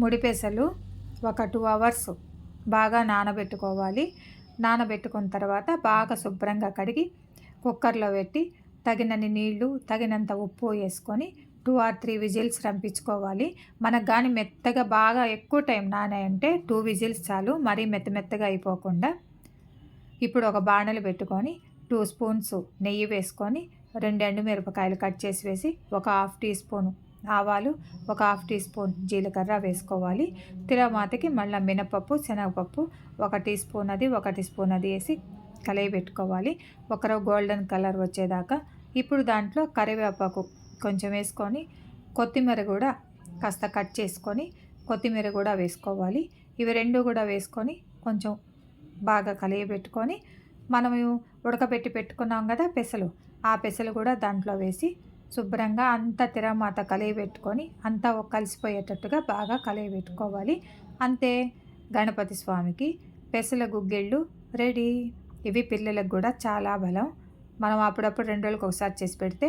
ముడి పెసలు ఒక టూ అవర్స్ బాగా నానబెట్టుకోవాలి. నానబెట్టుకున్న తర్వాత బాగా శుభ్రంగా కడిగి కుక్కర్లో పెట్టి తగినన్ని నీళ్ళు తగినంత ఉప్పు వేసుకొని టూ ఆర్ త్రీ విజిల్స్ రంపించుకోవాలి. మనకు కానీ మెత్తగా బాగా ఎక్కువ టైం నానాయంటే టూ విజిల్స్ చాలు. మరీ మెత్త మెత్తగా అయిపోకుండా ఇప్పుడు ఒక బాణలు పెట్టుకొని టూ స్పూన్స్ నెయ్యి వేసుకొని రెండు మిరపకాయలు కట్ చేసి వేసి ఒక హాఫ్ టీ స్పూన్ ఆవాలు ఒక హాఫ్ టీ స్పూన్ జీలకర్ర వేసుకోవాలి. తిరమాతకి మళ్ళీ మినపప్పు శనగపప్పు ఒక టీ స్పూన్ అది ఒక టీ స్పూన్ అది వేసి కలయి పెట్టుకోవాలి. ఒకరో గోల్డెన్ కలర్ వచ్చేదాకా ఇప్పుడు దాంట్లో కరివేపాకు కొంచెం వేసుకొని కొత్తిమీర కూడా కాస్త కట్ చేసుకొని కొత్తిమీర కూడా వేసుకోవాలి. ఇవి రెండు కూడా వేసుకొని కొంచెం బాగా కలియబెట్టుకొని మనము ఉడకబెట్టి పెట్టుకున్నాం కదా పెసలు ఆ పెసలు కూడా దాంట్లో వేసి శుభ్రంగా అంతా తిరమాత కలియబెట్టుకొని అంతా కలిసిపోయేటట్టుగా బాగా కలియబెట్టుకోవాలి అంతే గణపతి స్వామికి పెసల గుగ్గిళ్ళు రెడీ. ఇవి పిల్లలకు కూడా చాలా బలం. మనం అప్పుడప్పుడు రెండు రోజులకు ఒకసారి చేసి పెడితే